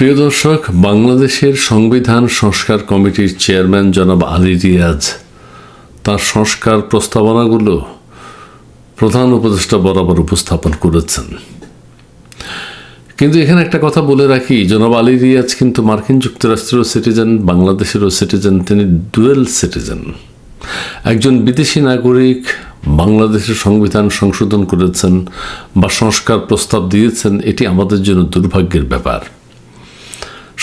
প্রিয় দর্শক, বাংলাদেশের সংবিধান সংস্কার কমিটির চেয়ারম্যান জনাব আলী রিয়াজ। তার সংস্কার প্রস্তাবনাগুলো প্রধান উপদেষ্টা বরাবর উপস্থাপন করেছেন। কিন্তু এখানে একটা কথা বলে রাখি, জনাব আলী রিয়াজ কিন্তু মার্কিন যুক্তরাষ্ট্রেরও সিটিজেন, বাংলাদেশেরও সিটিজেন, তিনি ডুয়েল সিটিজেন। একজন বিদেশি নাগরিক বাংলাদেশের সংবিধান সংশোধন করেছেন বা সংস্কার প্রস্তাব দিয়েছেন, এটি আমাদের জন্য দুর্ভাগ্যের ব্যাপার।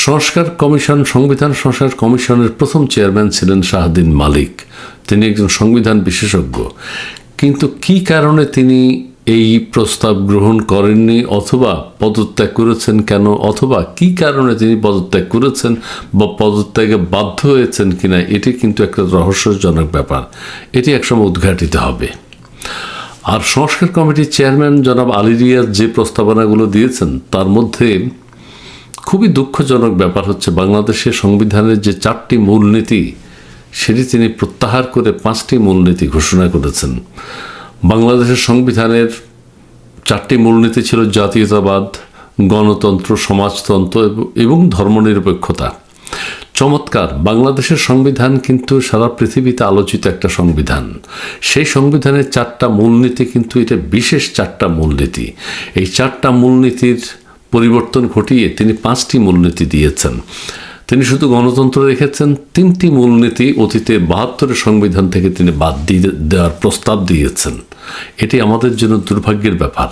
সংস্কার কমিশন, সংবিধান সংস্কার কমিশনের প্রথম চেয়ারম্যান ছিলেন শাহদিন মালিক। তিনি একজন সংবিধান বিশেষজ্ঞ। কিন্তু কি কারণে তিনি এই প্রস্তাব গ্রহণ করেননি অথবা পদত্যাগ করেছেন কেন? অথবা কি কারণে তিনি পদত্যাগ করেছেন বা পদত্যাগে বাধ্য হয়েছেন কিনা? এটি কিন্তু একটা রহস্যজনক ব্যাপার। এটি একসময় উদ্ঘাটিত হবে। আর সংস্কার কমিটির চেয়ারম্যান জনাব আলী যে প্রস্তাবনাগুলো দিয়েছেন, তার মধ্যে খুবই দুঃখজনক ব্যাপার হচ্ছে বাংলাদেশের সংবিধানের যে চারটি মূলনীতি, সেটি তিনি প্রত্যাহার করে পাঁচটি মূলনীতি ঘোষণা করেছেন। বাংলাদেশের সংবিধানের চারটি মূলনীতি ছিল জাতীয়তাবাদ, গণতন্ত্র, সমাজতন্ত্র এবং- ধর্মনিরপেক্ষতা। চমৎকার, বাংলাদেশের সংবিধান কিন্তু সারা পৃথিবীতে আলোচিত একটা সংবিধান। সেই সংবিধানের চারটা মূলনীতি কিন্তু এটা বিশেষ চারটা মূলনীতি। এই চারটা মূলনীতির পরিবর্তন ঘটিয়ে তিনি পাঁচটি মূলনীতি দিয়েছেন। তিনি শুধু গণতন্ত্র রেখেছেন, তিনটি মূলনীতি অতীতে বাহাত্তরের সংবিধান থেকে তিনি বাদ দিয়ে দেওয়ার প্রস্তাব দিয়েছেন। এটি আমাদের জন্য দুর্ভাগ্যের ব্যাপার।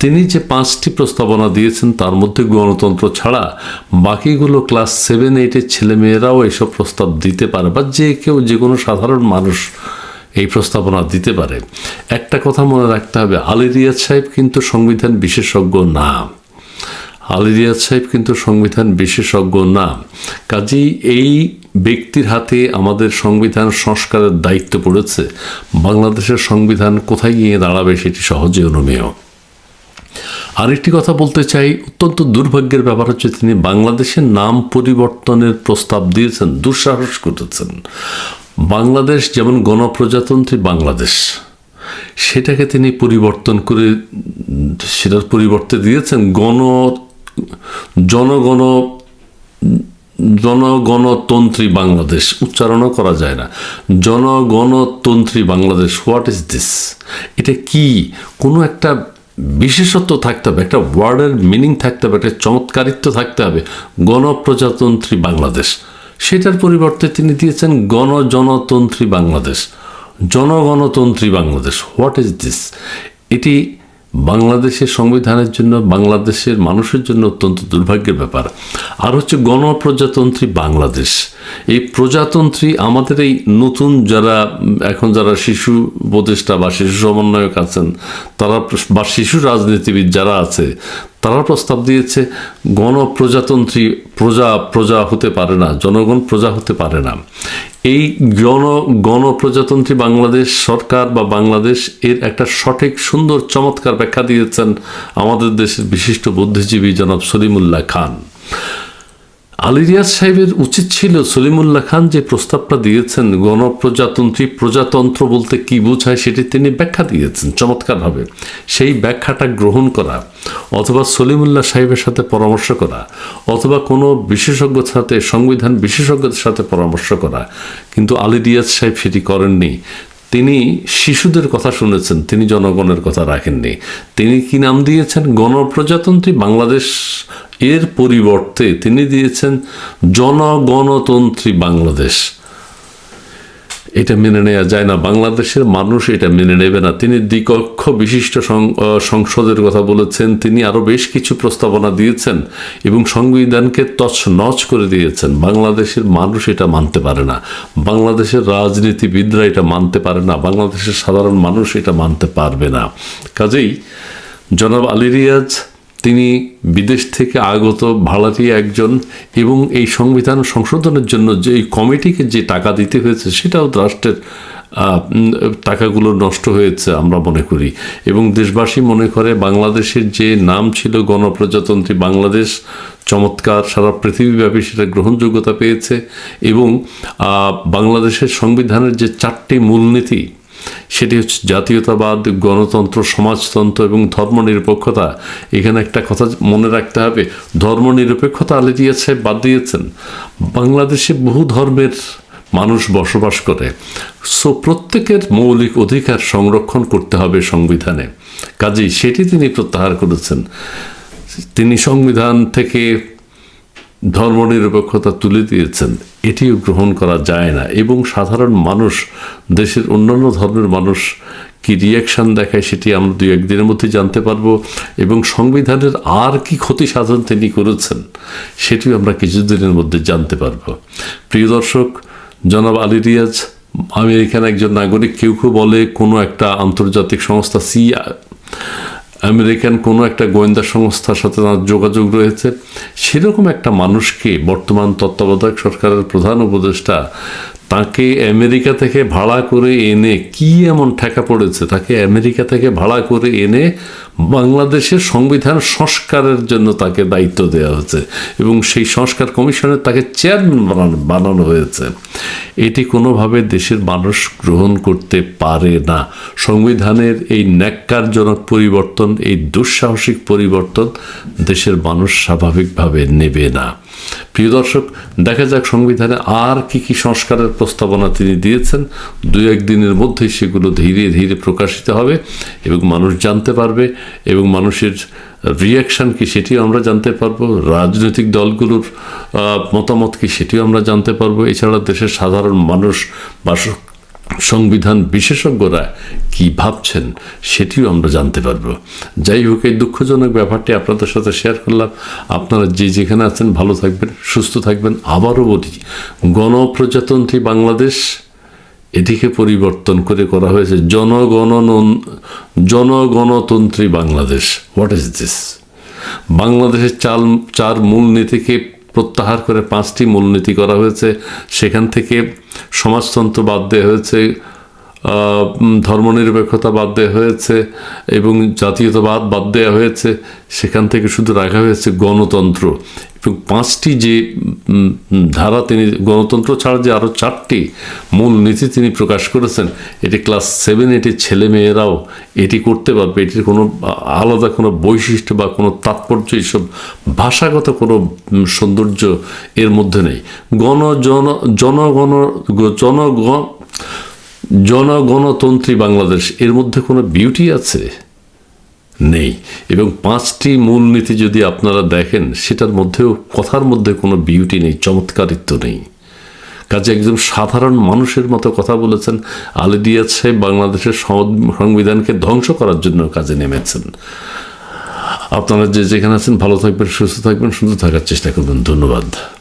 তিনি যে পাঁচটি প্রস্তাবনা দিয়েছেন, তার মধ্যে গণতন্ত্র ছাড়া বাকিগুলো ক্লাস সেভেন, এইটের ছেলেমেয়েরাও এসব প্রস্তাব দিতে পারে বা যে কেউ, যে কোনো সাধারণ মানুষ এই প্রস্তাবনা দিতে পারে। একটা কথা মনে রাখতে হবে, আলী সাহেব কিন্তু সংবিধান বিশেষজ্ঞ না। আলী রিয়াজ সাহেব কিন্তু সংবিধান বিশেষজ্ঞ না। কাজেই এই ব্যক্তির হাতে আমাদের সংবিধান সংস্কারের দায়িত্ব পড়েছে। বাংলাদেশের সংবিধান কোথায় গিয়ে দাঁড়াবে সেটি সহজে অনুমেয়। আরেকটি কথা বলতে চাই, অত্যন্ত দুর্ভাগ্যের ব্যাপার হচ্ছে তিনি বাংলাদেশের নাম পরিবর্তনের প্রস্তাব দিয়েছেন, দুঃসাহস করেছেন বাংলাদেশ যেমন গণপ্রজাতন্ত্রী বাংলাদেশ, সেটাকে তিনি পরিবর্তন করে, সেটার পরিবর্তে দিয়েছেন গণ জনগণ, জনগণতন্ত্রী বাংলাদেশ, উচ্চারণও করা যায় না। জনগণতন্ত্রী বাংলাদেশ হোয়াট ইজ দিস এটা কি? কোনো একটা বিশেষত্ব থাকতে হবে, একটা ওয়ার্ডের মিনিং থাকতে হবে, একটা চমৎকারিত্ব থাকতে হবে। গণপ্রজাতন্ত্রী বাংলাদেশ, সেটার পরিবর্তে তিনি দিয়েছেন গণজনতন্ত্রী বাংলাদেশ। জনগণতন্ত্রী বাংলাদেশ হোয়াট ইজ দিস এটি বাংলাদেশের সংবিধানের জন্য বাংলাদেশের মানুষের জন্য অত্যন্ত দুর্ভাগ্যের ব্যাপার। আর হচ্ছে গণপ্রজাতন্ত্রী বাংলাদেশ। এই প্রজাতন্ত্রী আমাদের এই নতুন যারা, এখন যারা শিশু উপদেষ্টা বা শিশু সমন্বয়ক আছেন, তারা বা শিশু রাজনীতিবিদ যারা আছে, তারা প্রস্তাব দিয়েছে, গণপ্রজাতন্ত্রী প্রজা প্রজা হতে পারে না, জনগণ প্রজা হতে পারে না। এই গণ, গণপ্রজাতন্ত্রী বাংলাদেশ সরকার বা বাংলাদেশ এর একটা সঠিক, সুন্দর, চমৎকার ব্যাখ্যা দিয়েছেন আমাদের দেশের বিশিষ্ট বুদ্ধিজীবী জনাব সলিমুল্লাহ খান। আলী রিয়াজ সাহেবের উচিত ছিল সলিমুল্লাহ খান যে প্রস্তাবটা দিয়েছেন, গণপ্রজাতন্ত্রী প্রজাতন্ত্র বলতে কি বোঝায় সেটি তিনি ব্যাখ্যা দিয়েছেন চমৎকারভাবে। সেই ব্যাখ্যাটা গ্রহণ করা অথবা সলিমুল্লাহ সাহেবের সাথে পরামর্শ করা অথবা কোনো বিশেষজ্ঞর সাথে, সংবিধান বিশেষজ্ঞদের সাথে পরামর্শ করা। কিন্তু আলী রিয়াজ সাহেব সেটি করেননি। তিনি শিশুদের কথা শুনেছেন, তিনি জনগণের কথা রাখেননি। তিনি কি নাম দিয়েছেন? গণপ্রজাতন্ত্রী বাংলাদেশ এর পরিবর্তে তিনি দিয়েছেন জনগণতন্ত্রী বাংলাদেশ। এটা মেনে নেওয়া যায় না। বাংলাদেশের মানুষ এটা মেনে নেবে না। তিনি দ্বিকক্ষ বিশিষ্ট সংসদের কথা বলেছেন। তিনি আরও বেশ কিছু প্রস্তাবনা দিয়েছেন এবং সংবিধানকে তছনছ করে দিয়েছেন। বাংলাদেশের মানুষ এটা মানতে পারে না। বাংলাদেশের রাজনীতিবিদরা এটা মানতে পারে না। বাংলাদেশের সাধারণ মানুষ এটা মানতে পারবে না। কাজেই জনাব আলী রিয়াজ তিনি বিদেশ থেকে আগত ভাড়াটিয়া একজন এবং এই সংবিধান সংশোধনের জন্য যে এই কমিটিকে যে টাকা দিতে হয়েছে, সেটাও রাষ্ট্রের টাকাগুলো নষ্ট হয়েছে আমরা মনে করি। এবং দেশবাসী মনে করে বাংলাদেশের যে নাম ছিল গণপ্রজাতন্ত্রী বাংলাদেশ, চমৎকার সারা পৃথিবীব্যাপী সেটা গ্রহণযোগ্যতা পেয়েছে এবং বাংলাদেশের সংবিধানের যে চারটি মূলনীতি সেটি হচ্ছে জাতীয়তাবাদ, গণতন্ত্র, সমাজতন্ত্র এবং ধর্মনিরপেক্ষতা। এখানে একটা কথা মনে রাখতে হবে, ধর্মনিরপেক্ষতা আলে দিয়েছে, বাদ দিয়েছেন। বাংলাদেশে বহু ধর্মের মানুষ বসবাস করে। সো প্রত্যেকের মৌলিক অধিকার সংরক্ষণ করতে হবে সংবিধানে। কাজেই সেটি তিনি প্রত্যাহার করেছেন। তিনি সংবিধান থেকে ধর্মনিরপেক্ষতা তুলে দিয়েছেন, এটিও গ্রহণ করা যায় না। এবং সাধারণ মানুষ, দেশের অন্যান্য ধর্মের মানুষ কি রিয়াকশন দেখায় সেটি আমরা দুই একদিনের মধ্যে জানতে পারব। এবং সংবিধানের আর কি ক্ষতি সাধন তিনি করেছেন, সেটিও আমরা কিছুদিনের মধ্যে জানতে পারব। প্রিয় দর্শক, জনাব আলী রিয়াজ, আমেরিকান একজন নাগরিক, কেউ কেউ বলে কোনো একটা আন্তর্জাতিক সংস্থা সি আমেরিকান কোনো একটা গোয়েন্দা সংস্থার সাথে তার যোগাযোগ রয়েছে। সেরকম একটা মানুষকে বর্তমান তত্ত্বাবধায়ক সরকারের প্রধান উপদেষ্টা তাকে আমেরিকা থেকে ভাড়া করে এনে কি এমন ঠেকা পড়েছে? তাকে আমেরিকা থেকে ভাড়া করে এনে বাংলাদেশের সংবিধান সংস্কারের জন্য তাকে দায়িত্ব দেওয়া হয়েছে এবং সেই সংস্কার কমিশনের তাকে চেয়ারম্যান বানানো হয়েছে। এটি কোনোভাবে দেশের মানুষ গ্রহণ করতে পারে না। সংবিধানের এই ন্যাক্কারজনক পরিবর্তন, এই দুঃসাহসিক পরিবর্তন দেশের মানুষ স্বাভাবিকভাবে নেবে না। প্রিয় দর্শক, দেখা যাক সংবিধানে আর কি কি সংস্কারের প্রস্তাবনা তিনি দিয়েছেন। দু একদিনের মধ্যেই সেগুলো ধীরে ধীরে প্রকাশিত হবে এবং মানুষ জানতে পারবে এবং মানুষের রিয়াকশান কি সেটিও আমরা জানতে পারব, রাজনৈতিক দলগুলোর মতামত কি সেটিও আমরা জানতে পারব। এছাড়া দেশের সাধারণ মানুষ বা সংবিধান বিশেষজ্ঞরা কি ভাবছেন সেটিও আমরা জানতে পারব। যাই হোক, এই দুঃখজনক ব্যাপারটি আপনাদের সাথে শেয়ার করলাম। আপনারা যে যেখানে আছেন ভালো থাকবেন, সুস্থ থাকবেন। আবারও বলি, গণপ্রজাতন্ত্রী বাংলাদেশ এটিকে পরিবর্তন করে করা হয়েছে জনগণ জনগণতন্ত্রী বাংলাদেশ। হোয়াট ইজ দিস বাংলাদেশের চাল, চার মূলনীতিকে প্রত্যাহার করে পাঁচটি মূলনীতি করা হয়েছে। সেখান থেকে সমাজতন্ত্র বাদ দেওয়া হয়েছে। ধর্মনিরপেক্ষতা বাদ দেওয়া হয়েছে এবং জাতীয়তাবাদ বাদ দেওয়া হয়েছে। সেখান থেকে শুধু রাখা হয়েছে গণতন্ত্র। এবং পাঁচটি যে ধারা তিনি, গণতন্ত্র ছাড়া যে আরও চারটি মূল নীতি তিনি প্রকাশ করেছেন, এটি ক্লাস সেভেন এটির ছেলে মেয়েরাও এটি করতে পারবে। এটির কোনো আলাদা কোনো বৈশিষ্ট্য বা কোনো তাৎপর্য এইসব ভাষাগত কোনো সৌন্দর্য এর মধ্যে নেই। গণ, জন, জনগণ জনগণ জনগণতন্ত্রী বাংলাদেশ, এর মধ্যে কোনো বিউটি আছে? নেই। এবং পাঁচটি মূলনীতি যদি আপনারা দেখেন, সেটার মধ্যেও, কথার মধ্যে কোনো বিউটি নেই, চমৎকারিত্ব নেই। কাজে একজন সাধারণ মানুষের মতো কথা বলেছেন, আলী দিয়াজ সাহেব বাংলাদেশের সংবিধানকে ধ্বংস করার জন্য কাজে নেমেছেন। আপনারা যে যেখানে আছেন, ভালো থাকবেন, সুস্থ থাকবেন, সুন্দর থাকার চেষ্টা করবেন। ধন্যবাদ।